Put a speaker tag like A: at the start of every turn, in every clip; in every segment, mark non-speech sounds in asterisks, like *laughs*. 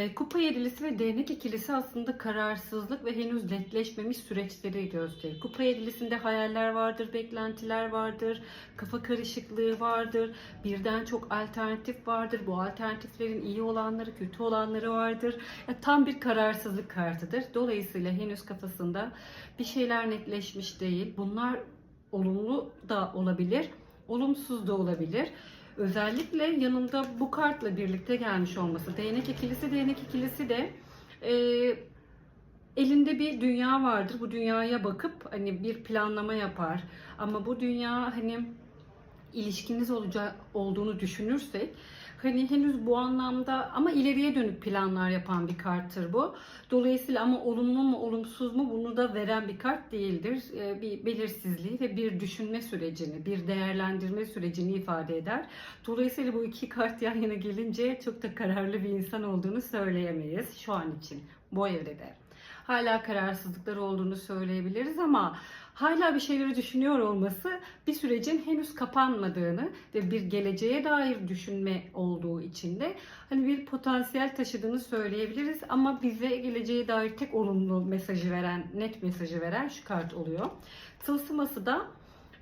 A: E, Kupa yedilisi ve değnek ikilisi aslında kararsızlık ve henüz netleşmemiş süreçleri gösterir. Kupa yedilisinde hayaller vardır, beklentiler vardır, kafa karışıklığı vardır, birden çok alternatif vardır. Bu alternatiflerin iyi olanları, kötü olanları vardır. Ya, tam bir kararsızlık kartıdır. Dolayısıyla henüz kafasında bir şeyler netleşmiş değil. Bunlar olumlu da olabilir, olumsuz da olabilir. Özellikle yanında bu kartla birlikte gelmiş olması. Değnek ikilisi, değnek ikilisi de e, elinde bir dünya vardır. Bu dünyaya bakıp hani bir planlama yapar. Ama bu dünya hani ilişkiniz olacağı olduğunu düşünürsek hani henüz bu anlamda ama ileriye dönük planlar yapan bir karttır bu. Dolayısıyla ama olumlu mu olumsuz mu bunu da veren bir kart değildir. Ee, Bir belirsizliği ve bir düşünme sürecini, bir değerlendirme sürecini ifade eder. Dolayısıyla bu iki kart yan yana gelince çok da kararlı bir insan olduğunu söyleyemeyiz şu an için bu evrede. Hala kararsızlıkları olduğunu söyleyebiliriz ama hala bir şeyleri düşünüyor olması bir sürecin henüz kapanmadığını ve bir geleceğe dair düşünme olduğu için de hani bir potansiyel taşıdığını söyleyebiliriz ama bize geleceğe dair tek olumlu mesajı veren, net mesajı veren şu kart oluyor. Tılsıması da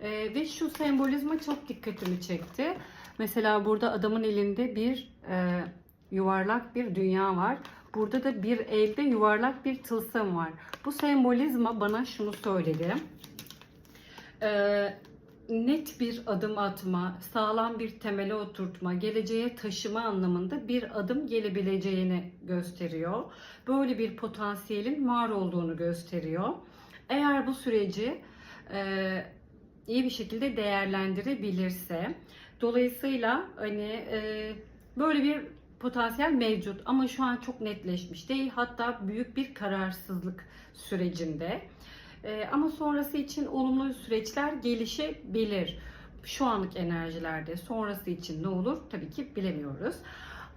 A: e, ve şu sembolizma çok dikkatimi çekti. Mesela burada adamın elinde bir e, yuvarlak bir dünya var. Burada da bir elde yuvarlak bir tılsım var. Bu sembolizma bana şunu söyledi. Ee, net bir adım atma, sağlam bir temele oturtma, geleceğe taşıma anlamında bir adım gelebileceğini gösteriyor. Böyle bir potansiyelin var olduğunu gösteriyor. Eğer bu süreci e, iyi bir şekilde değerlendirebilirse, dolayısıyla hani e, böyle bir potansiyel mevcut ama şu an çok netleşmiş değil. Hatta büyük bir kararsızlık sürecinde. Ee, ama sonrası için olumlu süreçler gelişebilir. Şu anlık enerjilerde sonrası için ne olur tabii ki bilemiyoruz.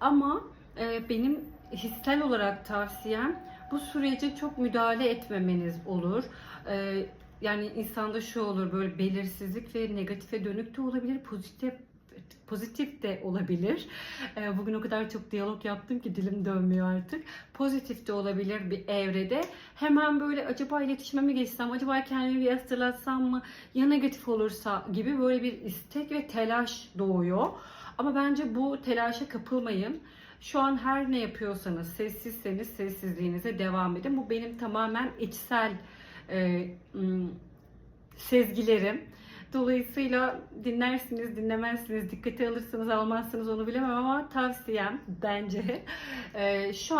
A: Ama e, benim hissel olarak tavsiyem bu sürece çok müdahale etmemeniz olur. Ee, yani insanda şu olur böyle belirsizlik ve negatife dönük de olabilir, pozitif pozitif de olabilir. Ee, Bugün o kadar çok diyalog yaptım ki dilim dönmüyor artık. Pozitif de olabilir bir evrede. Hemen böyle acaba iletişime mi geçsem, acaba kendimi bir hatırlatsam mı, ya negatif olursa gibi böyle bir istek ve telaş doğuyor. Ama bence bu telaşa kapılmayın. Şu an her ne yapıyorsanız, sessizseniz sessizliğinize devam edin. Bu benim tamamen içsel e, sezgilerim. Dolayısıyla dinlersiniz, dinlemezsiniz, dikkate alırsınız, almazsınız onu bilemem ama tavsiyem bence *laughs* şu